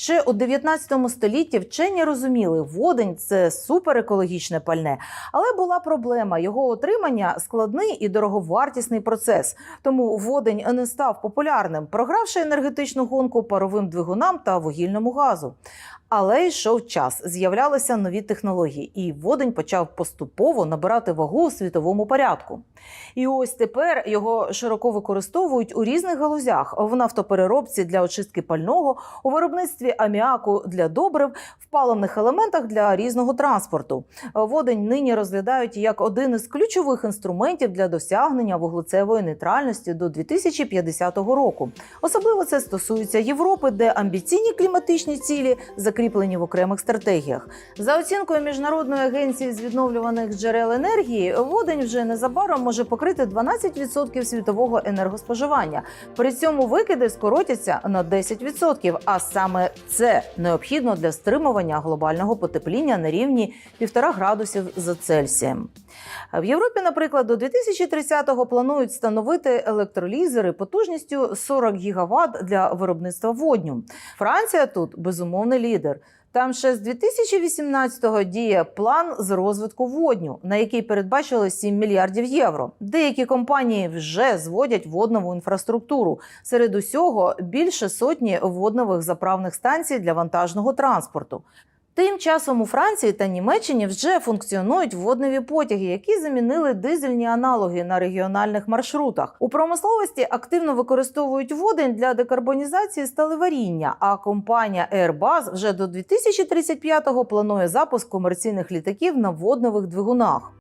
Ще у 19 столітті вчені розуміли, водень це суперекологічне пальне, але була проблема його отримання складний і дороговартісний процес. Тому водень не став популярним, програвши енергетичну гонку паровим двигунам та вугільному газу. Але йшов час, з'являлися нові технології, і водень почав поступово набирати вагу у світовому порядку. І ось тепер його широко використовують у різних галузях: в нафтопереробці для очистки пального, у виробництві аміаку для добрив, в паливних елементах для різного транспорту. Водень нині розглядають як один із ключових інструментів для досягнення вуглецевої нейтральності до 2050 року. Особливо це стосується Європи, де амбіційні кліматичні цілі закріплені в окремих стратегіях. За оцінкою міжнародної агенції з відновлюваних джерел енергії, водень вже незабаром може покрити 12% світового енергоспоживання. При цьому викиди скоротяться на 10%, А саме це необхідно для стримування глобального потепління на рівні 1,5 градусів за Цельсієм. В Європі, наприклад, до 2030-го планують встановити електролізери потужністю 40 гігаватт для виробництва водню. Франція тут безумовний лідер. Там ще з 2018-го діє план з розвитку водню, на який передбачили 7 мільярдів євро. Деякі компанії вже зводять воднову інфраструктуру. Серед усього більше сотні воднових заправних станцій для вантажного транспорту. Тим часом у Франції та Німеччині вже функціонують водневі потяги, які замінили дизельні аналоги на регіональних маршрутах. У промисловості активно використовують водень для декарбонізації сталеваріння. А компанія Airbus вже до 2035-го планує запуск комерційних літаків на водневих двигунах.